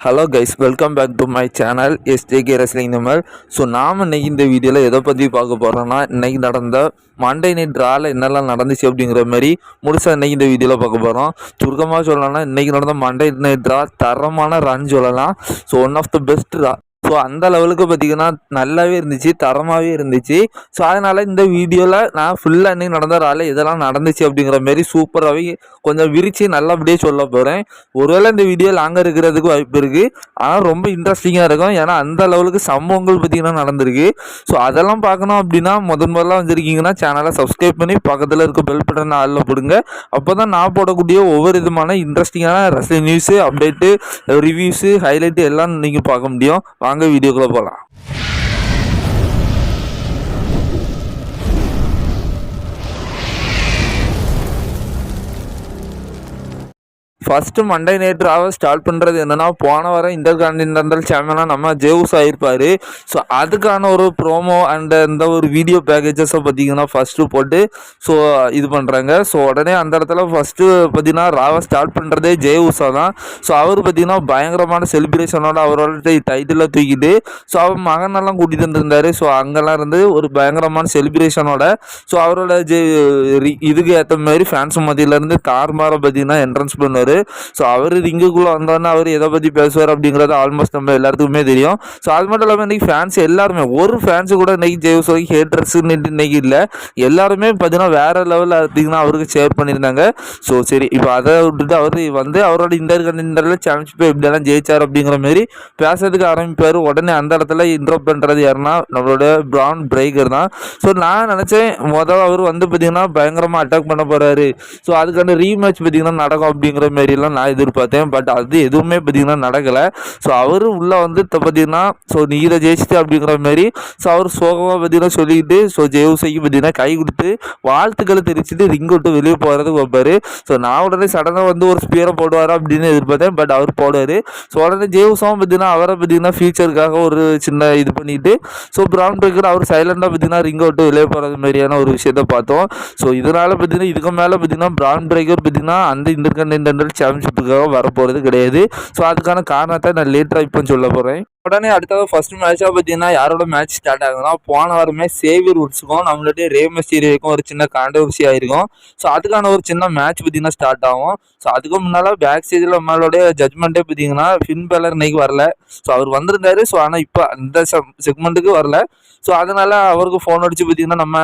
Hello guys welcome back to my channel SJK wrestling Tamil so நாம் இன்றைக்கி இந்த வீடியோவில் எதை பற்றி பார்க்க போகிறோன்னா இன்றைக்கி நடந்த மண்டே நைட் ட்ராவில் என்னெல்லாம் நடந்துச்சு அப்படிங்கிற மாதிரி முழுசாக இன்றைக்கி இந்த வீடியோவில் பார்க்க போகிறோம் சுருக்கமாக சொல்லலாம்னா இன்றைக்கி நடந்த மண்டே நைட் ட்ரா தரமான ரன் சொல்லலாம். So one of the best Raw so அந்த லெவலுக்கு பார்த்தீங்கன்னா நல்லாவே இருந்துச்சு தரமாகவே இருந்துச்சு. ஸோ அதனால் இந்த வீடியோவில் நான் ஃபுல்லாக இன்னைக்கு நடந்த ரால இதெல்லாம் நடந்துச்சு அப்படிங்கிற மாரி சூப்பராகவே கொஞ்சம் விரித்து நல்லபடியே சொல்ல போகிறேன் ஒருவேளை இந்த வீடியோ லாங்காக இருக்கிறதுக்கு வாய்ப்பு இருக்குது ஆனால் ரொம்ப இன்ட்ரெஸ்டிங்காக இருக்கும். ஏன்னா அந்த லெவலுக்கு சம்பவங்கள் பார்த்திங்கன்னா நடந்திருக்கு. ஸோ அதெல்லாம் பார்க்கணும் அப்படின்னா முதன் முதல்ல வந்திருக்கீங்கன்னா சேனலை சப்ஸ்கிரைப் பண்ணி பக்கத்தில் இருக்க பெல் பட்டன் ஆளில் போடுங்க. அப்போ தான் நான் போடக்கூடிய ஒவ்வொரு விதமான இன்ட்ரெஸ்டிங்கான ரச நியூஸு அப்டேட்டு ரிவ்யூஸு ஹைலைட்டு எல்லாம் நீங்கள் பார்க்க முடியும். வாங்க সঙ্গে ভিডিওগুলো বলা। ஃபஸ்ட்டு மண்டே நைட் ராவை ஸ்டார்ட் பண்ணுறது என்னென்னா போன வாரம் இந்த கான்டினென்டல் சாம்பியனாக நம்ம ஜேவுஸ் ஆகிருப்பார் ஸோ அதுக்கான ஒரு ப்ரோமோ அண்ட் இந்த ஒரு வீடியோ பேக்கேஜஸை பார்த்தீங்கன்னா ஃபஸ்ட்டு போட்டு ஸோ இது பண்ணுறாங்க ஸோ உடனே அந்த இடத்துல ஃபஸ்ட்டு பார்த்தீங்கன்னா ராவை ஸ்டார்ட் பண்ணுறதே ஜெயவுசா தான். ஸோ அவர் பார்த்தீங்கன்னா பயங்கரமான செலிப்ரேஷனோட அவரோட டைட்டிலை தூக்கிட்டு ஸோ அவர் மகனெல்லாம் கூட்டிகிட்டு வந்திருந்தார். ஸோ அங்கெல்லாம் இருந்து ஒரு பயங்கரமான செலிப்ரேஷனோட ஸோ அவரோட ஜெ இதுக்கு ஏற்ற மாதிரி ஃபேன்ஸ் மத்தியிலேருந்து தார்மாரை பார்த்தீங்கன்னா என்ட்ரன்ஸ் பண்ணுவார். ஸோ அவர் ரிங்குக்குள்ளே வந்தோன்னா அவர் எதை பற்றி பேசுவார் அப்படிங்கிறது ஆல்மோஸ்ட் நம்ம எல்லாத்துக்குமே தெரியும். ஸோ அது மட்டும் இல்லாமல் இன்றைக்கி ஃபேன்ஸ் எல்லாருமே ஒரு ஃபேன்ஸு கூட இன்றைக்கி ஜெய்ஸ் வரைக்கும் ஹேட்ரஸ்ன்னு இன்றைக்கி இல்லை. எல்லாருமே பார்த்தீங்கன்னா வேறு லெவலில் பார்த்தீங்கன்னா அவருக்கு ஷேர் பண்ணியிருந்தாங்க. ஸோ சரி இப்போ அதை விட்டுட்டு அவர் வந்து அவரோட இன்டர் கண்டில் சாம்பியன்ஷிப் எப்படியெல்லாம் ஜெயிச்சார் அப்படிங்கிற மாதிரி பேசுறதுக்கு ஆரம்பிப்பார். உடனே அந்த இடத்துல இன்ட்ரோ பண்ணுறது யாருன்னா நம்மளோட ப்ரௌன் பிரேக்கர் தான். ஸோ நான் நினச்சேன் முதல் அவர் வந்து பார்த்தீங்கன்னா பயங்கரமாக அட்டாக் பண்ண போகிறாரு ஸோ அதுக்கான ரீமேட்ச் பார்த்தீங்கன்னா நடக்கும் அப்படிங்கிற மாதிரிலாம் நான் எதிர்பார்த்தேன். பட் அது எதுவுமே பார்த்தீங்கன்னா நடக்கலை. ஸோ அவரும் உள்ளே வந்து இப்போ பார்த்தீங்கன்னா ஸோ நீ இதை ஜெயிச்சிட்டு அப்படிங்கிற மாதிரி ஸோ அவர் சோகமாக பார்த்திங்கன்னா சொல்லிக்கிட்டு ஸோ ஜெயவுசைக்கு பார்த்திங்கன்னா கை கொடுத்து வாழ்த்துக்களை தெரிவிச்சுட்டு ரிங் விட்டு வெளியே போகிறதுக்கு வைப்பார். ஸோ நான் உடனே சடனாக வந்து ஒரு ஸ்பியரை போடுவார் அப்படின்னு எதிர்பார்த்தேன். பட் அவர் போடுவார். ஸோ உடனே ஜெயவுசாவும் பார்த்தீங்கன்னா அவரை பார்த்தீங்கன்னா ஃபியூச்சருக்காக ஒரு சின்ன இது பண்ணிட்டு ஸோ ப்ரௌன் பிரேக்கர் அவர் சைலண்டாக பார்த்தீங்கன்னா ரிங்கை விட்டு வெளியே போகிறது மாதிரியான ஒரு விஷயத்த பார்த்தோம். ஸோ இதனால் பார்த்திங்கன்னா இதுக்கு மேலே பார்த்தீங்கன்னா ப்ரௌன் பிரேக்கர் பார்த்தீங்கன்னா அந்த இன்டர்கண்டினென்டல் சாம்பியன்ஷிப்புக்காக வரப்போகிறது கிடையாது. ஸோ அதுக்கான காரணத்தை நான் லேட்டராக இப்போ சொல்ல போகிறேன் உடனே அடுத்தது ஃபர்ஸ்ட் மேட்சாக பார்த்தீங்கன்னா யாரோட மேட்ச் ஸ்டார்ட் ஆகுதுன்னா போன வாரமே சேவியர் உட்ஸுக்கும் நம்மளுடைய ரே மெஸ்டீரியோக்கும் ஒரு சின்ன கான்ட்ரவர்சி ஆயிருக்கும். ஸோ அதுக்கான ஒரு சின்ன மேட்ச் பார்த்தீங்கன்னா ஸ்டார்ட் ஆகும். ஸோ அதுக்கு முன்னால் பேக் ஸ்டேஜில் நம்மளுடைய ஜட்மெண்ட்டே பார்த்தீங்கன்னா ஃபின் பேலர் இன்னைக்கு வரல. ஸோ அவர் வந்திருந்தாரு. ஸோ ஆனால் இப்போ அந்த செக்மெண்ட்டுக்கு வரல. ஸோ அதனால அவருக்கு ஃபோன் அடிச்சு பார்த்தீங்கன்னா நம்ம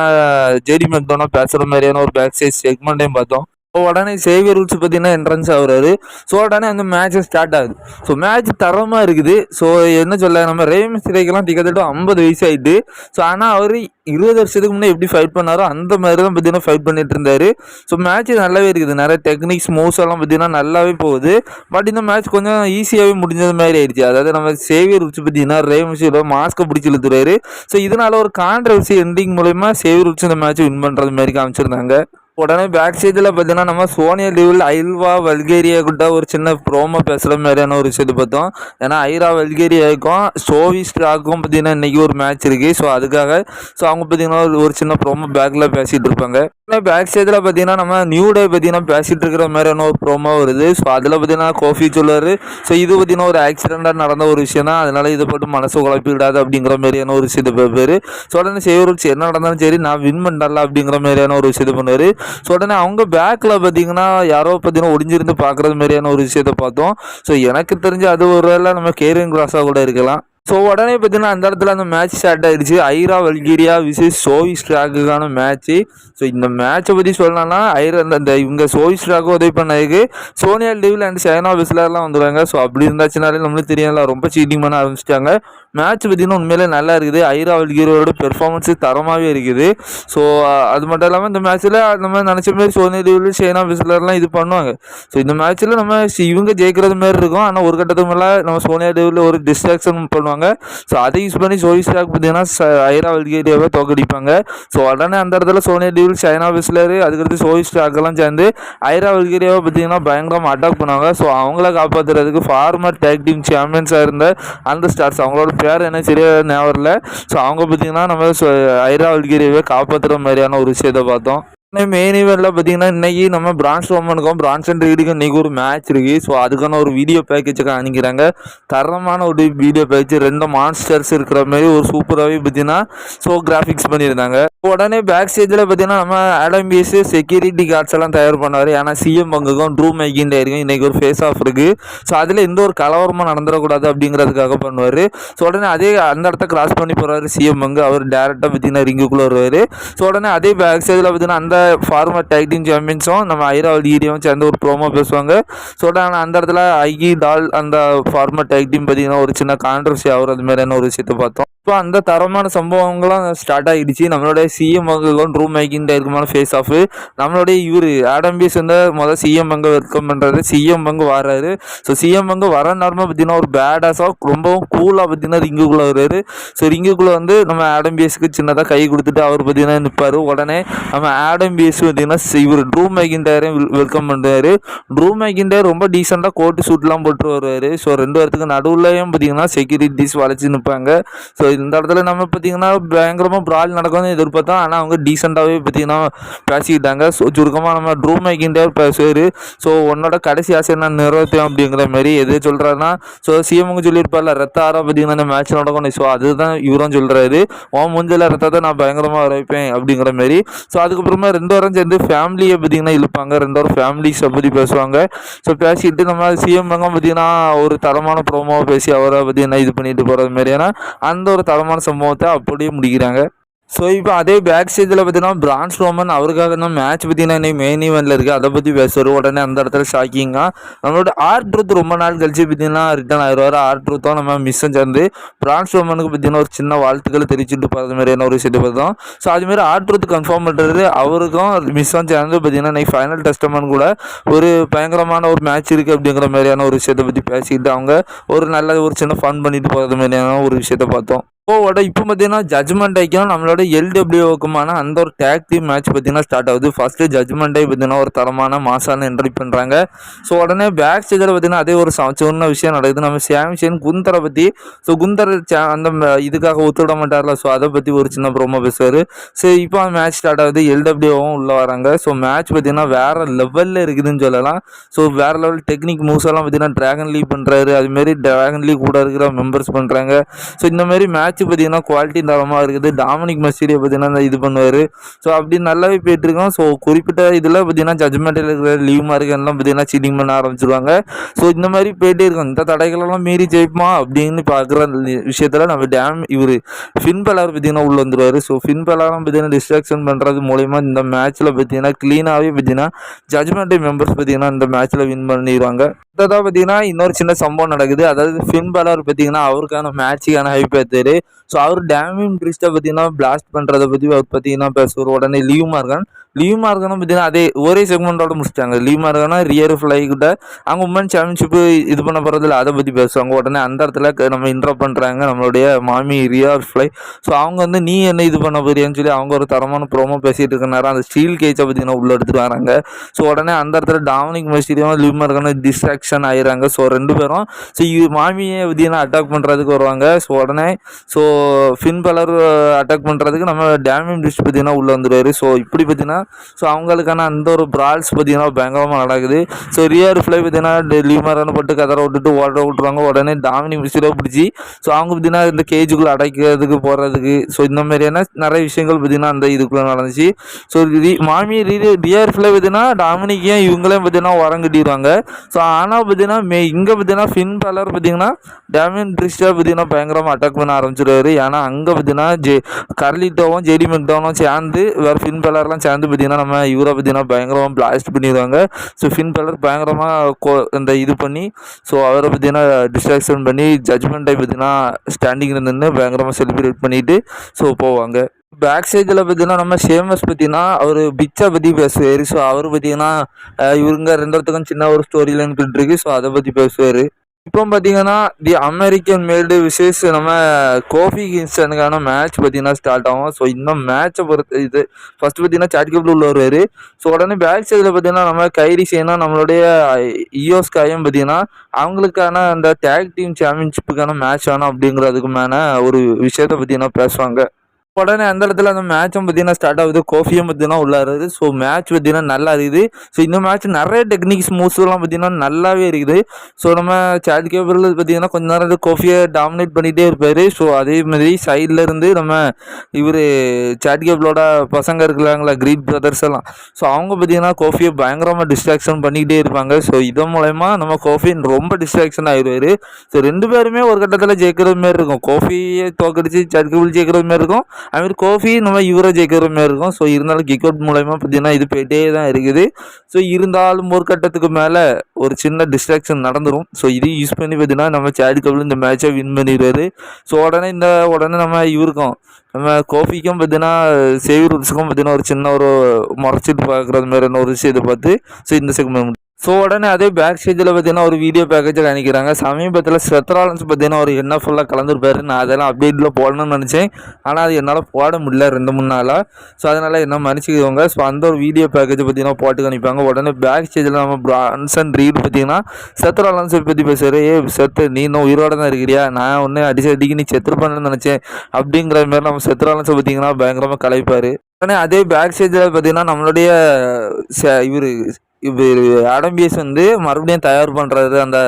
ஜேடி மெக்டோனா பேசுகிற மாதிரியான ஒரு பேக் ஸ்டேஜ் செக்மெண்ட்டையும் பார்த்தோம். உடனே சேவியர் ரூல்ஸ் பார்த்தீங்கன்னா என்ட்ரன்ஸ் ஆகுறாரு. ஸோ உடனே அந்த மேட்ச் ஸ்டார்ட் ஆகுது. ஸோ மேட்ச் தரமாக இருக்குது. ஸோ என்ன சொல்ல நம்ம ரேம் சிறைக்கெல்லாம் கிட்டத்தட்ட ஐம்பது வயசு ஆகிட்டு ஸோ ஆனால் அவர் இருபது வருஷத்துக்கு முன்னே எப்படி ஃபைட் பண்ணாரோ அந்த மாதிரி தான் பார்த்தீங்கன்னா ஃபைட் பண்ணிட்டு இருந்தார். ஸோ மேட்ச் நல்லாவே இருக்குது. நிறைய டெக்னிக்ஸ் மூவ்ஸ் எல்லாம் பார்த்தீங்கன்னா நல்லாவே போகுது. பட் இந்த மேட்ச் கொஞ்சம் ஈஸியாகவே முடிஞ்சது மாதிரி ஆயிடுச்சு. அதாவது நம்ம சேவியர் ரூல்ஸ் பார்த்தீங்கன்னா ரேம்ஸில் மாஸ்க்கை பிடிச்சி இழுத்துறாரு. ஸோ இதனால ஒரு கான்ட்ரவர்சி எண்டிங் மூலயமா சேவியர் ரூல்ஸ் இந்த மேட்ச் வின் பண்ணுறது மாதிரி காமிச்சிருந்தாங்க. உடனே பேக் சைடில் பார்த்தீங்கன்னா நம்ம சோனியா லீவில் ஐல்வா வல்கேரியா கிட்ட ஒரு சின்ன ப்ரோமோ பேசுகிற மாதிரியான ஒரு விஷயத்தை பார்த்தோம். ஏன்னா ஐரா வல்கேரியாவுக்கும் சோவி ஸ்டாக்கும் பார்த்தீங்கன்னா இன்றைக்கி ஒரு மேட்ச் இருக்குது ஸோ அதுக்காக ஸோ அவங்க பார்த்தீங்கன்னா ஒரு சின்ன ப்ரோமோ பேக்கில் பேசிகிட்டு இருப்பாங்க. பேக் சைடில் பார்த்தீங்கன்னா நம்ம நியூ டே பார்த்தீங்கன்னா பேசிகிட்டு இருக்கிற மாதிரியான ஒரு ப்ரோமோ வருது. ஸோ அதில் பார்த்தீங்கன்னா கோஃபி சொல்லுவார். ஸோ இது பார்த்தீங்கன்னா ஒரு ஆக்சிடெண்ட்டாக நடந்த ஒரு விஷயம் தான் அதனால் இதை போட்டு மனசு குழப்பிவிடாது அப்படிங்கிற மாதிரியான ஒரு விஷயத்தை பேர் ஸோ உடனே சேவருச்சு என்ன நடந்தாலும் சரி நான் வின் பண்ணல அப்படிங்கிற மாதிரியான ஒரு விஷயத்தை பண்ணுவார். ஸோ உடனே அவங்க பேக்கில் பார்த்தீங்கன்னா யாரோ பார்த்தீங்கன்னா ஒடிஞ்சிருந்து பார்க்குறது மாதிரியான ஒரு விஷயத்த பார்த்தோம். ஸோ எனக்கு தெரிஞ்சு அது ஒரு வேளை நம்ம கேரிங் கிராஸாக கூட இருக்கலாம். ஸோ உடனே பார்த்தீங்கன்னா அந்த இடத்துல அந்த மேட்ச் ஸ்டார்ட் ஆயிடுச்சு. ஐரா வல்கீரியா விசஸ் சோவிஸ் ஸ்ட்ராக்குக்கான மேட்ச்சு ஸோ இந்த மேட்சை பற்றி சொல்லலாம்னா ஐரா அந்த இவங்க சோவிஸ் ஸ்ட்ராக்கு உதவி பண்ணதுக்கு சோனியா டெவில் அண்ட் சேனா விஸ்லர்லாம் வந்துடுவாங்க ஸோ அப்படி இருந்தாச்சுனாலே நம்மளுக்கு தெரியல ரொம்ப சீட்டிங் பண்ண ஆரம்பிச்சிட்டாங்க. மேட்ச் பார்த்தீங்கன்னா உண்மையிலே நல்லா இருக்குது. ஐரா ஹீரோட பெர்ஃபார்மன்ஸு தரமாகவே இருக்குது. ஸோ அது மட்டும் இல்லாமல் இந்த மேட்ச்சில் நம்ம நினச்ச மாதிரி சோனியா டெவில் சேனா விஸ்லர்லாம் இது பண்ணுவாங்க. ஸோ இந்த மேட்ச்சில் நம்ம இவங்க ஜெயிக்கிறது மாதிரி இருக்கும். ஆனால் ஒரு கட்டத்துக்கு மேலே நம்ம சோனியா டெவில் ஒரு டிஸ்ட்ராக்ஷன் பண்ணுவாங்க. ஸோ அதை யூஸ் பண்ணி சோவி ஸ்டாக் பார்த்தீங்கன்னா ஐராவல் வல்கேரியாவை தோக்கடிப்பாங்க. ஸோ உடனே அந்த இடத்துல சோனியா டிவில் சைனா விஸ்லரு அதுக்கடுத்து சோவி ஸ்டாக்கெல்லாம் சேர்ந்து ஐரா ஹீரோவை பார்த்தீங்கன்னா பயங்கரமாக அட்டாக் பண்ணுவாங்க. ஸோ அவங்கள காப்பாற்றுறதுக்கு ஃபார்மர் டேக் டீம் சாம்பியன்ஸாக இருந்த அந்த ஸ்டார்ஸ் அவங்களோட பேர் என்ன சரியாக ஞாபகம் இல்லை ஸோ அவங்க பார்த்திங்கன்னா நம்ம ஐரா காப்பாற்றுற மாதிரியான ஒரு விஷயத்தை பார்த்தோம். மெயின் ஈவெண்ட்டில் பார்த்தீங்கன்னா இன்னைக்கு நம்ம பிரான்ஸ் ரோமனுக்கும் பிரான்ஸ் அண்ட் ரீடுக்கும் இன்னைக்கு ஒரு மேட்ச் இருக்குது ஸோ அதுக்கான ஒரு வீடியோ பேக்கேஜுக்கு அனுப்பிக்கிறாங்க தரமான ஒரு வீடியோ பேக்கேஜ் ரெண்டு மான்ஸ்டர்ஸ் இருக்கிற மாதிரி ஒரு சூப்பராகவே பார்த்தீங்கன்னா ஸோ கிராஃபிக்ஸ் பண்ணியிருந்தாங்க. உடனே பேக் ஸ்டேஜில் பார்த்தீங்கன்னா நம்ம ஆடம்பிஎஸ் செக்யூரிட்டி கார்ட்ஸ் எல்லாம் தயார் பண்ணுவார். ஏன்னா சிஎம் பங்குக்கும் ட்ரூ மேக்கிங் இருக்கும் இன்றைக்கி ஒரு ஃபேஸ் ஆஃப் இருக்குது ஸோ அதில் எந்த ஒரு கலவரமாக நடந்துடக்கூடாது அப்படிங்கிறதுக்காக பண்ணுவார். ஸோ உடனே அதே அந்த இடத்த கிராஸ் பண்ணி போகிறாரு சிஎம் பங்கு. அவர் டேரெக்டாக பார்த்தீங்கன்னா ரிங்குக்குள்ளே வருவார். ஸோ உடனே அதே பேக் ஸ்டேஜில் பார்த்தீங்கன்னா அந்த ஃபார்மர் டைட்டிங் சாம்பியன்ஸும் நம்ம ஐராவல் ஈரியும் சேர்ந்து ஒரு ப்ரோமோ பேசுவாங்க. ஸோ ஆனால் அந்த இடத்துல ஐகி டால் அந்த ஃபார்மர் டைட்டிங் டீம் பார்த்தீங்கன்னா ஒரு சின்ன கான்ட்ரவர்சி ஆகுறது மாதிரியான ஒரு விஷயத்தை பார்த்தோம். இப்போ அந்த தரமான சம்பவங்கள்லாம் ஸ்டார்ட் ஆகிடுச்சு நம்மளுடைய சிஎம் பங்குகளும் ரூம் மேக்கிங் இருக்குமான ஃபேஸ் ஆஃப் நம்மளுடைய இவர் ஆடம்பிஸ் வந்து முதல் சிஎம் பங்கு வெல்கம் பண்ணுறாரு சிஎம் பங்கு வராரு. ஸோ சிஎம் பங்கு வர நேரமாக பார்த்தீங்கன்னா ஒரு பேடாஸாக ரொம்பவும் கூலாக பார்த்தீங்கன்னா ரிங்குக்குள்ளே வருவார் ஸோ ரிங்குக்குள்ளே வந்து நம்ம ஆடம்பிஎஸ்க்கு சின்னதாக கை கொடுத்துட்டு அவர் பார்த்தீங்கன்னா நிற்பார் உடனே நம்ம ஆடம்பிஎஸ் பார்த்தீங்கன்னா இவர் ட்ரூ மேக்கின்டரையும் வெல்கம் பண்ணுறாரு ட்ரூ மேக்கின்டர் ரொம்ப டீசெண்டாக கோட்டு சூட்லாம் போட்டு வருவார். ஸோ ரெண்டு பேர்த்துக்கு நடுவுலையும் பார்த்தீங்கன்னா செக்யூரிட்டிஸ் வளைச்சி நிற்பாங்க ஸோ இந்த இடத்துல நம்ம பார்த்தீங்கன்னா பயங்கரமாக ப்ரால் நடக்கும்னு எதிர்பார்த்தோம். ஆனால் அவங்க டீசெண்டாகவே பார்த்தீங்கன்னா பேசிக்கிட்டாங்க. ஸோ சுருக்கமாக நம்ம ட்ரூ மேக்கிண்டே பேசுவார். ஸோ உன்னோட கடைசி ஆசை நான் நிறைவேற்றேன் அப்படிங்கிற மாதிரி எது சொல்கிறாருன்னா ஸோ சிஎம்ங்க சொல்லியிருப்பார்ல ரத்த ஆரம் பார்த்தீங்கன்னா இந்த மேட்ச் நடக்கணும் ஸோ அதுதான் இவரும் சொல்கிறாரு உன் முஞ்சில் ரத்தத்தை நான் பயங்கரமாக வரைப்பேன் அப்படிங்கிற மாதிரி. ஸோ அதுக்கப்புறமா ரெண்டு வாரம் சேர்ந்து ஃபேமிலியை பார்த்தீங்கன்னா இழுப்பாங்க. ரெண்டு வாரம் ஃபேமிலிஸை பற்றி பேசுவாங்க. ஸோ பேசிக்கிட்டு நம்ம சிஎம் பார்த்தீங்கன்னா ஒரு தரமான ப்ரோமோவை பேசி அவரை பார்த்தீங்கன்னா இது பண்ணிட்டு போகிறது மாதிரியான அந்த ஒரு தரமான சம்பவத்தை அப்படியே முடிக்கிறாங்க. ஸோ இப்போ அதே பேக் ஸ்டேஜில் பார்த்தீங்கன்னா பிரான்ஸ் ரோமன் அவருக்காக தான் மேட்ச் பார்த்தீங்கன்னா இன்னைக்கு மெயின் ஈவெண்ட்டில் இருக்குது அதை பற்றி பேசுவார். உடனே அந்த இடத்துல ஷாக்கிங்காக நம்மளோட ஆர்ட் ட்ரூத் ரொம்ப நாள் கழிச்சு பார்த்தீங்கன்னா ரிட்டன் ஆயிடுவார். ஆர்ட் ட்ரூத்தும் நம்ம மிஸ்ஸும் சேர்ந்து பிரான்ஸ் ரோமனுக்கு பார்த்தீங்கன்னா ஒரு சின்ன வாழ்த்துக்களை தெரிவிச்சுட்டு போகிறது மாதிரியான ஒரு விஷயத்தை பார்த்தோம். ஸோ அதுமாரி ஆர்ட் ட்ரூத் கன்ஃபார்ம் பண்ணுறது அவருக்கும் மிஸ்ஸும் சேர்ந்து பார்த்தீங்கன்னா இன்னைக்கு ஃபைனல் டெஸ்டமன் கூட ஒரு பயங்கரமான ஒரு மேட்ச் இருக்குது அப்படிங்கிற மாதிரியான ஒரு விஷயத்தை பற்றி பேசிக்கிட்டு அவங்க ஒரு நல்ல ஒரு சின்ன ஃபன் பண்ணிட்டு போகிறது மாதிரியான ஒரு விஷயத்தை பார்த்தோம். ஓட இப்போ பார்த்தீங்கன்னா ஜட்மெண்ட் ஆகிக்கும் நம்மளோட எல்டபிள்யூக்குமான அந்த ஒரு டேக் டீம் மேட்ச் பார்த்தீங்கன்னா ஸ்டார்ட் ஆகுது. ஃபஸ்ட்டு ஜட்மெண்ட் பார்த்தீங்கன்னா ஒரு தரமான மாசான என்ட்ரி பண்ணுறாங்க ஸோ உடனே பேக் ஸ்டேஜில் பார்த்தீங்கன்னா அதே ஒரு சின்ன விஷயம் நடக்குது. நம்ம சாம்சன் குந்தரை பற்றி ஸோ குந்தர் அந்த இதுக்காக ஒத்துவிட மாட்டார்ல. ஸோ அதை பற்றி ஒரு சின்ன ப்ரோமோ பேசுவார். ஸோ இப்போ மேட்ச் ஸ்டார்ட் ஆகுது. எல்டபிள்யூவும் உள்ளே வராங்க. ஸோ மேட்ச் பார்த்தீங்கன்னா வேறு லெவலில் இருக்குதுன்னு சொல்லலாம். ஸோ வேறு லெவல் டெக்னிக் மூவ்ஸ் எல்லாம் பார்த்தீங்கன்னா ட்ராகன் லீக் பண்ணுறாரு அதுமாரி ட்ராகன் லீக் கூட இருக்கிற மெம்பர்ஸ் பண்ணுறாங்க ஸோ இந்த மாதிரி மேட்ச் மேட்ச் பார்த்தீங்கன்னா குவாலிட்டி தரமாக இருக்குது. டாமினிக் மெஸ்டீரியை பார்த்தீங்கன்னா இது பண்ணுவார். ஸோ அப்படி நல்லாவே போயிட்டுருக்கோம். ஸோ குறிப்பிட்ட இதில் பார்த்தீங்கன்னா ஜட்மெண்ட்டில் இருக்கிற லீவ் மார்க்கெல்லாம் பார்த்தீங்கன்னா சீட்டிங் பண்ண ஆரம்பிச்சிருவாங்க. ஸோ இந்த மாதிரி போயிட்டே இருக்கும் இந்த தடைகளெல்லாம் மீறி ஜெயிப்போமா அப்படின்னு பார்க்குற விஷயத்தில் நம்ம டேம் இவர் ஃபின் பலார் பார்த்தீங்கன்னா உள்ளே வந்துருவார். ஸோ ஃபின் பலாரம் பார்த்தீங்கன்னா டிஸ்ட்ராக்ஷன் பண்ணுறது மூலயமா இந்த மேட்ச்சில் பார்த்தீங்கன்னா க்ளீனாகவே பார்த்தீங்கன்னா ஜட்மெண்ட் மெம்பர்ஸ் பார்த்தீங்கன்னா இந்த மேட்ச்சில் வின் பண்ணிடுவாங்க. அடுத்ததாக பார்த்தீங்கன்னா இன்னொரு சின்ன சம்பவம் நடக்குது. அதாவது ஃபின் பாலர் பார்த்தீங்கன்னா அவருக்கான மேட்சுக்கான ஹைப் ஏற்றாரு ஸோ அவர் டேமிங் கிறிஸ்டை பார்த்தீங்கன்னா பிளாஸ்ட் பண்ணுறதை பற்றி அவர் பார்த்தீங்கன்னா பேசுவார். உடனே லீவ் மார்கன் லீவ் மார்கனும் பார்த்தீங்கன்னா அதே ஒரே செக்மெண்ட்டோட முடிச்சிட்டாங்க. லீவ் மார்க்னா ரியர் ஃப்ளை கிட்ட அவங்க உமன் சாம்பியன்ஷிப்பு இது பண்ண போகிறதில்ல அதை பற்றி பேசுவாங்க. உடனே அந்த இடத்துல நம்ம இன்ட்ரோ பண்ணுறாங்க நம்மளுடைய மாமி ரியர் ஃப்ளை ஸோ அவங்க வந்து நீ என்ன இது பண்ண போறியான்னு சொல்லி அவங்க ஒரு தரமான ப்ரோமோ பேசிகிட்டு இருக்க நேரம் அந்த ஸ்டீல் கேஜை பார்த்தீங்கன்னா உள்ளே எடுத்துகிட்டு வராங்க? ஸோ உடனே அந்த இடத்துல டாமினிக் மெஸ்டியும் லீவ் மார்க்கனு டிஸ்ட்ராக்ஷன் ஆயிடுறாங்க. ஸோ ரெண்டு பேரும் ஸோ மாமியை பார்த்தீங்கன்னா அட்டாக் பண்ணுறதுக்கு வருவாங்க. ஸோ உடனே ஸோ ஃபின் பலர் அட்டாக் பண்ணுறதுக்கு நம்ம டேமிங் டிஸ்ட் பார்த்தீங்கன்னா உள்ளே வந்துடுவார் ஸோ இப்படி பார்த்தீங்கன்னா ஸோ அவங்களுக்கான அந்த ஒரு பிரால்ஸ் பார்த்தீங்கன்னா பயங்கரமாக நடக்குது. ஸோ ரியர் ஃப்ளை பார்த்தீங்கன்னா டெல்லி மரன்னு போட்டு கதரை விட்டுட்டு ஓட விட்டுருவாங்க. உடனே டாமினி மிஸ்ஸிலோ பிடிச்சி ஸோ அவங்க பார்த்தீங்கன்னா இந்த கேஜுக்குள்ளே அடைக்கிறதுக்கு போகிறதுக்கு ஸோ இந்த மாதிரியான நிறைய விஷயங்கள் பார்த்தீங்கன்னா அந்த இதுக்குள்ளே நடந்துச்சு. ஸோ மாமி ரியர் ஃப்ளை பார்த்தீங்கன்னா டாமினிக்கையும் இவங்களையும் பார்த்தீங்கன்னா உரம் கட்டிடுவாங்க. ஸோ ஆனால் பார்த்தீங்கன்னா மே இங்கே பார்த்தீங்கன்னா ஃபின் பலர் பார்த்தீங்கன்னா டேமின் ட்ரிஸ்டர் பார்த்தீங்கன்னா பயங்கரமாக அட்டாக் பண்ண ஆரம்பிச்சிருவாரு. ஏன்னா அங்கே பார்த்தீங்கன்னா ஜெ கர்லிட்டோவும் ஜெடி மெக்டோனும் சேர்ந்து வேறு ஃபின் பலர்லாம் சேர்ந்து பார்த்தீங்கன்னா நம்ம இவரை பார்த்தீங்கன்னா பயங்கரமாக பிளாஸ்ட் பண்ணிடுவாங்க ஸோ ஃபின் பலர் பயங்கரமாக இந்த இது பண்ணி ஸோ அவரை பார்த்தீங்கன்னா டிஸ்ட்ராக்ஷன் பண்ணி ஜட்மெண்ட்டை பார்த்தீங்கன்னா ஸ்டாண்டிங்கில் நின்று பயங்கரமாக செலிப்ரேட் பண்ணிவிட்டு ஸோ போவாங்க. பேக் சைடில் பார்த்தீங்கன்னா நம்ம ஷேமஸ் பார்த்தீங்கன்னா அவர் பிச்சை பற்றி பேசுவார். ஸோ அவர் பார்த்தீங்கன்னா இவருங்க ரெண்டுத்துக்கும் சின்ன ஒரு ஸ்டோரி லைன் இருக்கு ஸோ அதை பற்றி பேசுவார். இப்போ பார்த்தீங்கன்னா தி அமெரிக்கன் மேல்டு விசேஷ் நம்ம கோஃபி கிங்ஸ்டனுக்கான மேட்ச் பார்த்தீங்கன்னா ஸ்டார்ட் ஆகும். ஸோ இந்த மேட்சை பொறுத்த இது. ஃபஸ்ட்டு பார்த்தீங்கன்னா சாட் கேபிள் உள்ள வருவார். ஸோ உடனே பேக் சைடில் பார்த்தீங்கன்னா நம்ம கைரி சேனா நம்மளுடைய இயோஸ்காயும் பார்த்தீங்கன்னா அவங்களுக்கான அந்த டேக் டீம் சாம்பியன்ஷிப்புக்கான மேட்ச் வேணும் அப்படிங்கிறதுக்கு மேலே ஒரு விஷயத்தை பார்த்தீங்கன்னா பேசுவாங்க. உடனே அந்த இடத்துல அந்த மேட்சும் பார்த்தீங்கன்னா ஸ்டார்ட் ஆகுது. கோஃபியும் பார்த்தீங்கன்னா உள்ளாருது ஸோ மேட்ச் பார்த்தீங்கன்னா நல்லா இருக்குது. ஸோ இந்த மேட்ச் நிறைய டெக்னிக்ஸ் மூவ்ஸ்லாம் பார்த்தீங்கன்னா நல்லாவே இருக்குது. ஸோ நம்ம சேட் கேபிள் பார்த்தீங்கன்னா கொஞ்ச நேரம் கோஃபியை டாமினேட் பண்ணிகிட்டே இருப்பார். ஸோ அதே மாதிரி சைடில் இருந்து நம்ம இவர் சேட் கேபிளோட பசங்க இருக்கிறாங்களா கிரீட் பிரதர்ஸ் எல்லாம். ஸோ அவங்க பார்த்தீங்கன்னா கோஃபியை பயங்கரமாக டிஸ்ட்ராக்ஷன் பண்ணிக்கிட்டே இருப்பாங்க. ஸோ இதன் மூலயமா நம்ம கோஃபி ரொம்ப டிஸ்ட்ராக்ஷன் ஆயிடுவார். ஸோ ரெண்டு பேருமே ஒரு கட்டத்தில் ஜெயிக்கிறது மாதிரி இருக்கும். கோஃபியை தோக்கடிச்சு சாட் கேபிள் ஜெயிக்கிறது மாதிரி இருக்கும். அதுமாதிரி கோஃபி நம்ம யுவராஜ் ஜெயிக்கிற மாதிரி இருக்கும். ஸோ இருந்தாலும் கிக் அவுட் மூலயமா பார்த்தீங்கன்னா இது போயிட்டே தான் இருக்குது. ஸோ இருந்தாலும் ஒரு கட்டத்துக்கு மேலே ஒரு சின்ன டிஸ்ட்ராக்ஷன் நடந்துடும் ஸோ இதையும் யூஸ் பண்ணி பார்த்தீங்கன்னா நம்ம சேட் கபில் இந்த மேட்சை வின் பண்ணிடுவார். ஸோ உடனே இந்த உடனே நம்ம இவருக்கும் நம்ம கோஃபிக்கும் பார்த்தீங்கன்னா சேவி ரூட்ஸுக்கும் பார்த்தீங்கன்னா ஒரு சின்ன ஒரு முறைச்சிட்டு பார்க்குறது மாதிரியான ஒரு விஷயத்தை பார்த்து ஸோ இந்த செக்மெண்ட் ஸோ உடனே அதே பேக் ஸ்டேஜில் பார்த்தீங்கன்னா ஒரு வீடியோ பேக்கேஜில் அனுப்பிக்கிறாங்க சமீபத்தில் ஸ்வெத்ராலன்ஸ் பார்த்தீங்கன்னா ஒரு என்ன ஃபுல்லாக கலந்துருப்பாரு. நான் அதெல்லாம் அப்டேட்டில் போடணும்னு நினச்சேன். ஆனால் அது என்னால் போட முடியல ரெண்டு மூணு நாளாக ஸோ அதனால் என்ன மன்னிச்சிக்குவாங்க ஸோ அந்த ஒரு வீடியோ பேக்கேஜ் பார்த்தீங்கன்னா போட்டு அனுப்பிப்பாங்க உடனே பேக் ஸ்டேஜில் நம்ம பிரான்சன் ரீட் பார்த்தீங்கன்னா ஸ்வெத்ராலன்ஸை பற்றி பேசுகிற ஏ செத்து நீ இன்னும் உயிரோட தான் இருக்கிறியா? நான் ஒன்று அடிச்சு அடிக்கி நீ செத்துருப்பான்னு நினச்சேன். அப்படிங்கிற மாதிரி நம்ம ஸ்வெத்ராலன்ஸை பார்த்தீங்கன்னா பயங்கரமாக கலைப்பார் உடனே அதே பேக் ஸ்டேஜில் பார்த்தீங்கன்னா நம்மளுடைய இவர் இப்போ ஆடம்பியஸ் வந்து மறுபடியும் தயார் பண்ணுறது அந்த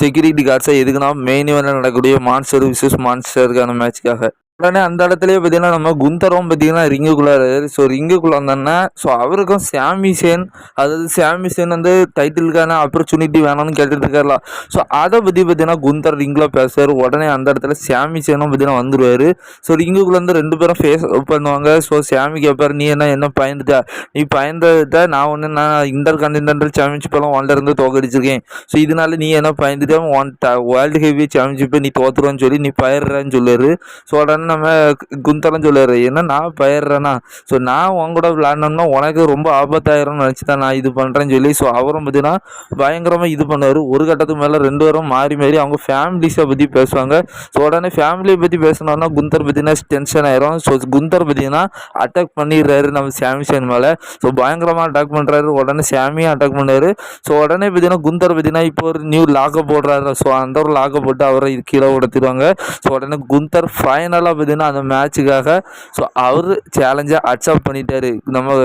செக்யூரிட்டி கார்ட்ஸை எதுக்குன்னா மெயின் இவனில் நடக்கக்கூடிய மான்ஸ்டர் விசஸ் மான்ஸ்டருக்கான மேட்ச்க்காக உடனே அந்த இடத்துலயே பார்த்தீங்கன்னா நம்ம குந்தரும் பார்த்தீங்கன்னா ரிங்குக்குள்ளார் ஸோ ரிங்குக்குள்ள வந்தோன்னா ஸோ அவருக்கும் சாமி சேன் அதாவது சாமி சேன் வந்து டைட்டிலுக்கான ஆப்பர்ச்சுனிட்டி வேணும்னு கேட்டுட்டு இருக்காருல. ஸோ அதை பற்றி பார்த்தீங்கன்னா குந்தர் ரிங்கில் பேசுவார். உடனே அந்த இடத்துல சாமி சேனும் பார்த்தீங்கன்னா வந்துடுவார் ஸோ ரிங்குக்குள்ள வந்து ரெண்டு பேரும் ஃபேஸ் பண்ணுவாங்க. ஸோ சாமி கேட்பார் நீ என்ன என்ன பயந்துட்டா? நீ பயந்துட்ட நான் ஒன்று நான் இன்டர் கான்டினென்டல் சாம்பியன்ஷிப்பெல்லாம் ஒன்ல இருந்து தோக்கடிச்சிருக்கேன். ஸோ இதனால நீ என்ன பயந்துட்டா? ஒன் வேர்ல்டு ஹெவி சாம்பியன்ஷிப்பை நீ தோத்துருவான்னு சொல்லி நீ பயிர்றான்னு சொல்லுவார். ஸோ உடனே நம்ம குந்தலம் சொல்லுவார் என்ன நான் பயிர்றேன்னா ஸோ நான் உன் கூட விளாடணும்னா உனக்கு ரொம்ப ஆபத்தாயிரம்னு நினச்சி தான் நான் இது பண்ணுறேன்னு சொல்லி ஸோ அவரும் பார்த்தீங்கன்னா பயங்கரமாக இது பண்ணுவார். ஒரு கட்டத்துக்கு மேலே ரெண்டு பேரும் மாறி மாறி அவங்க ஃபேமிலிஸை பற்றி பேசுவாங்க. ஸோ உடனே ஃபேமிலியை பற்றி பேசணும்னா குந்தர் பார்த்தீங்கன்னா டென்ஷன் ஆயிரும். ஸோ குந்தர் பார்த்தீங்கன்னா அட்டாக் பண்ணிடுறாரு நம்ம சாமிசன் மேலே. ஸோ பயங்கரமாக அட்டாக் பண்ணுறாரு உடனே சாமியும் அட்டாக் பண்ணார். ஸோ உடனே பார்த்தீங்கன்னா குந்தர் பார்த்தீங்கன்னா இப்போ ஒரு நியூ லாக்கை போடுறாரு. ஸோ அந்த ஒரு லாக்கை போட்டு அவரை கீழே உடத்திடுவாங்க ஸோ உடனே குந்தர் ஃபைனலாக பார்த்தீங்கன்னா அந்த மேட்சுக்காக ஸோ அவர் சேலஞ்சை அக்செப்ட் பண்ணிட்டாரு. நம்ம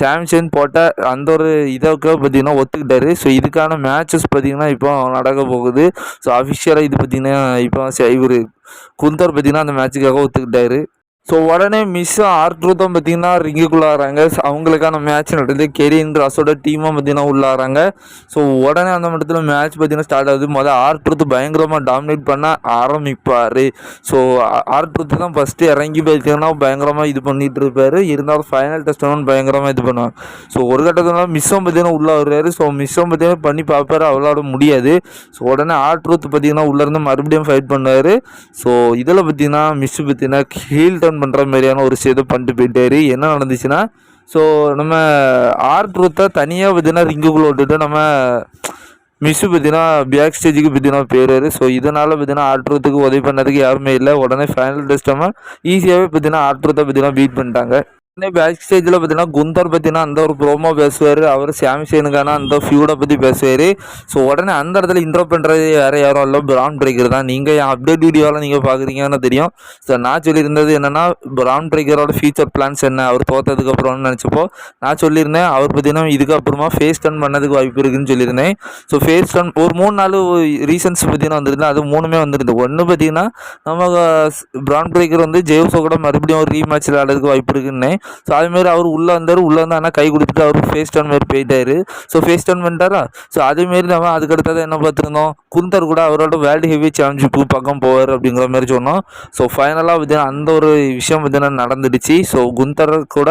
சாம்சன் போட்ட அந்த ஒரு இதற்கு பார்த்தீங்கன்னா ஒத்துக்கிட்டாரு. ஸோ இதுக்கான மேட்சஸ் பார்த்தீங்கன்னா இப்போ நடக்க போகுது. ஸோ அஃபிஷியலாக இது பார்த்தீங்கன்னா இப்போ இவர் குந்தர் பார்த்தீங்கன்னா அந்த மேட்சுக்காக ஒத்துக்கிட்டாரு. ஸோ உடனே மிஸ் ஆர்ட்ரூத்தும் பார்த்தீங்கன்னா ரிங்குக்குள்ளாராங்க அவங்களுக்கான மேட்ச் நடந்தது கெரியன் ராஸோட டீமும் பார்த்தீங்கன்னா உள்ளாராங்க ஸோ உடனே அந்த மட்டத்தில் மேட்ச் பார்த்தீங்கன்னா ஸ்டார்ட் ஆகுது. முதல்ல ஆர்ட்ரூத் பயங்கரமாக டாமினேட் பண்ண ஆரம்பிப்பார். ஸோ ஆர்ட்ரூத் தான் ஃபஸ்ட்டு இறங்கி பார்த்தீங்கன்னா பயங்கரமாக இது பண்ணிகிட்டு இருப்பார். இருந்தாலும் ஃபைனல் டெஸ்ட் ஒன்று பயங்கரமாக இது பண்ணுவாங்க ஸோ ஒரு கட்டத்தில் மிஸ்ஸும் பார்த்தீங்கன்னா உள்ளே வருவார் ஸோ மிஸ்ஸும் பார்த்தீங்கன்னா பண்ணி பார்ப்பாரு. அவளோட முடியாது. ஸோ உடனே ஆர்ட்ரூத் பார்த்தீங்கன்னா உள்ளேருந்து மறுபடியும் ஃபைட் பண்ணுவார். ஸோ இதில் பார்த்தீங்கன்னா மிஸ்ஸு பார்த்தீங்கன்னா ஹீல் டர்ன் பண்ணுற மாதிரியான ஒரு விஷயத்தை பண்ணிட்டு போயிட்டாரு. என்ன நடந்துச்சுன்னா ஸோ நம்ம ஆர்ட் ரூத்தை தனியாக பார்த்தீங்கன்னா ரிங்குக்குள்ளே விட்டுட்டு நம்ம மிஸ்ஸு பார்த்தீங்கன்னா பேக் ஸ்டேஜுக்கு பார்த்தீங்கன்னா போயிடுறாரு. ஸோ இதனால் பார்த்தீங்கன்னா ஆட்ரூத்துக்கு உதவி பண்ணதுக்கு யாருமே இல்லை. உடனே ஃபைனல் டெஸ்ட்டமாக ஈஸியாகவே பார்த்தீங்கன்னா ஆட்ரூத்தை பார்த்தீங்கன்னா பீட் பண்ணிட்டாங்க. பேக் ஸ்டேஜில் பார்த்தீங்கன்னா குந்தர் பற்றினா அந்த ஒரு ப்ரோமோ பேசுவார் அவர் சாம்சேனுக்கான அந்த ஃபியூடை பற்றி பேசுவார். ஸோ உடனே அந்த இடத்துல இன்ட்ரோ பண்ணுறது வேறு யாரும் இல்லை. பிரான் பிரேக்கர் தான். நீங்கள் என் அப்டேட் வீடியோவில் நீங்கள் பார்க்குறீங்கன்னு தெரியும். ஸோ நான் சொல்லியிருந்தது என்னென்னா பிரான் பிரேக்கரோட ஃபியூச்சர் பிளான்ஸ் என்ன? அவர் தோற்றதுக்கப்புறம்னு நினச்சப்போ நான் சொல்லியிருந்தேன் அவர் பார்த்தீங்கன்னா இதுக்கப்புறமா ஃபேஸ் டர்ன் பண்ணதுக்கு வாய்ப்பு இருக்குன்னு சொல்லியிருந்தேன். ஸோ ஃபேஸ் டர்ன் ஒரு மூணு நாலு ரீசன்ஸ் பார்த்தீங்கன்னா வந்துருந்தேன் அது மூணுமே வந்துருந்தது. ஒன்று பார்த்தீங்கன்னா நம்ம பிரான் பிரேக்கர் வந்து ஜெய்ஸோ கூட மறுபடியும் ஒரு ரீமேட்ச் விளையாடுறதுக்கு வாய்ப்பு இருக்குன்னே ஸோ அதேமாரி அவர் உள்ளே வந்தார் உள்ளே வந்து ஆனால் கை கொடுத்துட்டு அவர் ஃபேஸ் டவுன் மாதிரி போயிட்டார். ஸோ ஃபேஸ் டவுன் பண்ணிட்டாரா? ஸோ அதேமாரி நம்ம அதுக்கடுத்தது என்ன பார்த்துருந்தோம்? குந்தர் கூட அவரோட வேர்ல்டு ஹெவி சாம்பியன்ஷிப்பு பக்கம் போவார் அப்படிங்கிற மாதிரி சொன்னோம். ஸோ ஃபைனலாக பார்த்தீங்கன்னா அந்த ஒரு விஷயம் பார்த்தீங்கன்னா நடந்துடுச்சு. ஸோ குந்தர் கூட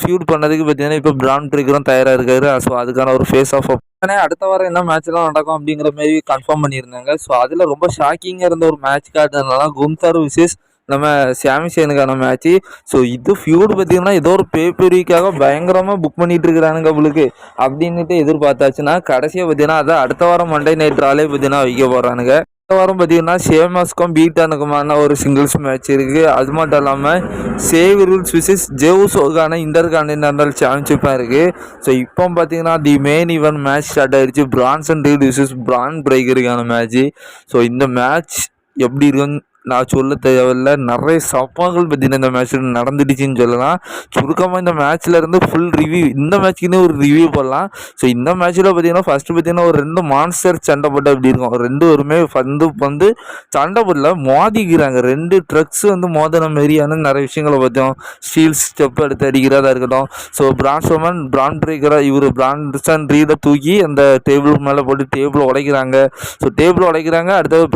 ஃபியூட் பண்ணதுக்கு பார்த்தீங்கன்னா இப்போ பிரான் பிரிக்கரும் தயாராக இருக்காரு. ஸோ அதுக்கான ஒரு ஃபேஸ் ஆஃப் உடனே அடுத்த வாரம் என்ன மேட்ச்லாம் நடக்கும் அப்படிங்கிற மாதிரி கன்ஃபார்ம் பண்ணியிருந்தாங்க. ஸோ அதில் ரொம்ப ஷாக்கிங்காக இருந்த ஒரு மேட்ச் காட்டுறதுனால குந்தர் விசேஷ் நம்ம சாமிசேனுக்கான மேட்ச்சு ஸோ இது ஃபியூடு பார்த்தீங்கன்னா ஏதோ ஒரு பேப்பரிக்காக பயங்கரமாக புக் பண்ணிட்டு இருக்கிறானுங்க அவளுக்கு. அப்படின்ட்டு எதிர்பார்த்தாச்சுன்னா கடைசியாக பார்த்தீங்கன்னா அதை அடுத்த வாரம் மண்டே நைட் ராலே பார்த்தீங்கன்னா வைக்க போகிறானுங்க அடுத்த வாரம் பார்த்தீங்கன்னா சேமாஸ்க்கும் பீட்டானுக்குமான ஒரு சிங்கிள்ஸ் மேட்ச் இருக்குது அது மட்டும் இல்லாமல் சேவ் ரூல்ஸ் விசஸ் ஜெவுசோக்கான இன்டர் கான்டினென்டல் சாம்பியன்ஷிப்பாக இருக்குது ஸோ இப்போ பார்த்தீங்கன்னா the main event match start ஆயிடுச்சு பிரான்சன் ரீட் விசஸ் பிரான் பிரேக்கருக்கான மேட்ச்சு ஸோ இந்த மேட்ச் எப்படி இருக்குன்னு நான் சொல்ல தேவையில்ல. நிறைய சப்பாங்கள் பார்த்தீங்கன்னா இந்த மேட்ச்சில் நடந்துடுச்சுன்னு சொல்லலாம். சுருக்கமாக இந்த மேட்ச்சில் இருந்து ஃபுல் ரிவ்யூ இந்த மேட்ச்க்குன்னு ஒரு ரிவ்யூ போடலாம். ஸோ இந்த மேட்ச்சில் பார்த்தீங்கன்னா ஃபஸ்ட்டு பார்த்தீங்கன்னா ஒரு ரெண்டு மான்ஸ்டர் சண்டை போட்டு அப்படி இருக்கும். ரெண்டு பேருமே வந்து வந்து சண்டை போடல மோதிக்கிறாங்க. ரெண்டு ட்ரக்ஸ் வந்து மோதின மாரியான நிறைய விஷயங்களை பார்த்தோம். ஸ்டீல் ஸ்டெப் எடுத்து அடிக்கிறதா இருக்கட்டும். ஸோ பிரான்ஸ்வமன் பிராண்ட் பிரேக்கராக இவர் பிரான்சன் ரீடை தூக்கி அந்த டேபிள் மேலே போட்டு டேபிள் உடைக்கிறாங்க. ஸோ டேபிள் உடைக்கிறாங்க. அடுத்தது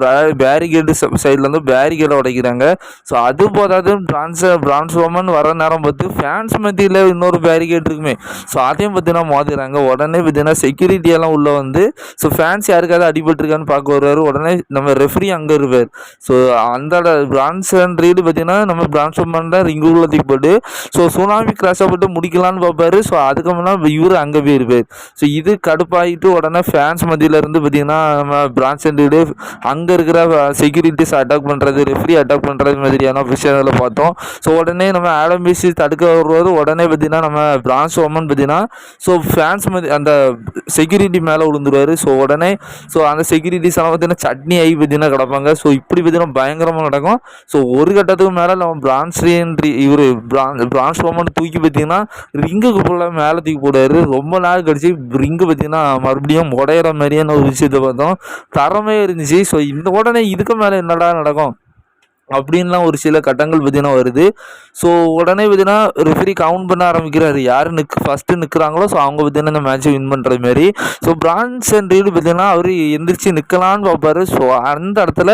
பேரிகேடு சைட்லேருந்து பேரிகேடை உடைக்கிறாங்க. ஸோ அது போதாது பிரான்ஸ் பிரான்ஸ்வமன் வர நேரம் பார்த்து ஃபேன்ஸ் மத்தியில் இன்னொரு பேரிகேட் இருக்குமே. ஸோ அதையும் பார்த்தீங்கன்னா மோதிக்கிறாங்க உடனே பார்த்தீங்கன்னா செக்யூரிட்டி எல்லாம் உள்ளே வந்து ஸோ ஃபேன்ஸ் யாருக்காவது அடிபட்டிருக்கான்னு பார்க்க வருவார். உடனே நம்ம ரெஃப்ரி அங்கே இருப்பார். ஸோ அந்த பிரான்சன் ரீடு பார்த்தீங்கன்னா நம்ம பிரான்ஸ்வமன் தான் ரிங்குள்ள தூக்கி போட்டு ஸோ சுனாமி கிராஷாக போட்டு முடிக்கலான்னு பார்ப்பாரு. ஸோ அதுக்கு முன்னாடி இவர் அங்கே போயிருப்பார். ஸோ இது கடுப்பாகிட்டு உடனே ஃபேன்ஸ் மத்தியில் இருந்து பார்த்தீங்கன்னா நம்ம பிரான்சன் ரீடு அங்கே இருக்கிற செக்யூரிட்டிஸ் அட்டாக் பண்ணுற பண்ணுறது ரெஃப்ரி அட்டாக் பண்ணுறது மாதிரியான விஷயங்களை பார்த்தோம். ஸோ உடனே நம்ம ஆடம் பிசி தடுக்க வருவது உடனே பார்த்தீங்கன்னா நம்ம பிரான்ஸ் ஓமன் பார்த்தீங்கன்னா ஸோ ஃபேன்ஸ் மதி அந்த செக்யூரிட்டி மேலே விழுந்துருவார். ஸோ உடனே ஸோ அந்த செக்யூரிட்டிஸ் எல்லாம் பார்த்தீங்கன்னா சட்னி ஆகி பார்த்தீங்கன்னா கிடப்பாங்க. ஸோ இப்படி பார்த்தீங்கன்னா பயங்கரமாக நடக்கும். ஸோ ஒரு கட்டத்துக்கு மேலே நம்ம பிரான்ஸ்ரீன் இவர் பிரான் பிரான்ஸ் ஓமன் தூக்கி பார்த்தீங்கன்னா ரிங்குக்கு ஃபுல்லாக மேலே தூக்கி போடுவார். ரொம்ப நாள் கழிச்சு ரிங்கு பார்த்தீங்கன்னா மறுபடியும் உடையிற மாதிரியான ஒரு விஷயத்தை பார்த்தோம். தரமே இருந்துச்சு. ஸோ இந்த உடனே இதுக்கு மேலே என்னடா நடக்கும்? அப்படின்லாம் ஒரு சில கட்டங்கள் பார்த்தீங்கன்னா வருது. ஸோ உடனே பார்த்தீங்கன்னா ரெஃபரி கவுண்ட் பண்ண ஆரம்பிக்கிறாரு. யார் நிற்கு ஃபஸ்ட்டு நிற்கிறாங்களோ ஸோ அவங்க பார்த்தீங்கன்னா இந்த மேட்ச்சை வின் பண்ணுற மாதிரி ஸோ பிரான்ஸ் அண்ட் ரீடு பார்த்தீங்கன்னா அவர் எந்திரிச்சு நிற்கலான்னு பார்ப்பாரு ஸோ அந்த இடத்துல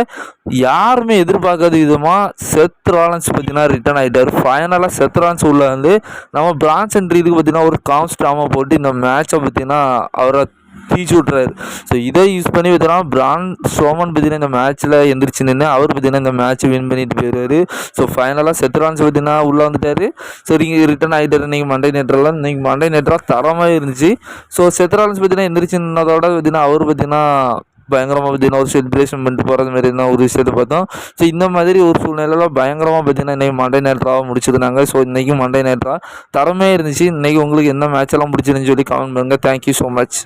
யாருமே எதிர்பார்க்காத விதமாக செத் ராலன்ஸ் பார்த்தீங்கன்னா ரிட்டர்ன் ஆகிட்டார் ஃபைனலாக செத் ராலன்ஸ் உள்ள வந்து நம்ம பிரான்ஸ் அண்ட் ரீடுக்கு பார்த்தீங்கன்னா ஒரு கான்ஸ்டாமல் போட்டு இந்த மேட்ச்சை பார்த்தீங்கன்னா அவரை தீச்சு விட்றாரு ஸோ இதை யூஸ் பண்ணி பார்த்தோன்னா பிரான் சோமன் பார்த்தீங்கன்னா இந்த மேட்ச்சில் எந்திரிச்சு நின்று அவர் பார்த்தீங்கன்னா இந்த மேட்ச்சை வின் பண்ணிட்டு போயிடுவார். ஸோ ஃபைனலாக செத்ரான்ஸ் பார்த்தீங்கன்னா உள்ளே வந்துட்டார். ஸோ நீங்கள் ரிட்டன் ஆகிட்டார். நீங்கள் மண்டே நேற்றெல்லாம் இன்றைக்கி மண்டை நேற்றாக தரமாக இருந்துச்சு. ஸோ செத்ரான்ஸ் பார்த்தீங்கன்னா எந்திரிச்சு நின்னதோட பார்த்தீங்கன்னா அவர் பார்த்தீங்கன்னா பயங்கரமாக பார்த்தீங்கன்னா ஒரு செலிப்ரேஷன் பண்ணிட்டு போகிறது மாதிரி தான் ஒரு விஷயத்தை பார்த்தோம். ஸோ இந்த மாதிரி ஒரு சூழ்நிலையில் பயங்கரமாக பார்த்தீங்கன்னா இன்றைக்கி மண்டை நேற்றாக முடிச்சிருந்தாங்க. ஸோ இன்றைக்கி மண்டை நேற்றாக தரமே இருந்துச்சு. இன்றைக்கி உங்களுக்கு என்ன மேட்ச் எல்லாம் சொல்லி கமெண்ட் பண்ணுங்கள் தேங்க்யூ ஸோ மச்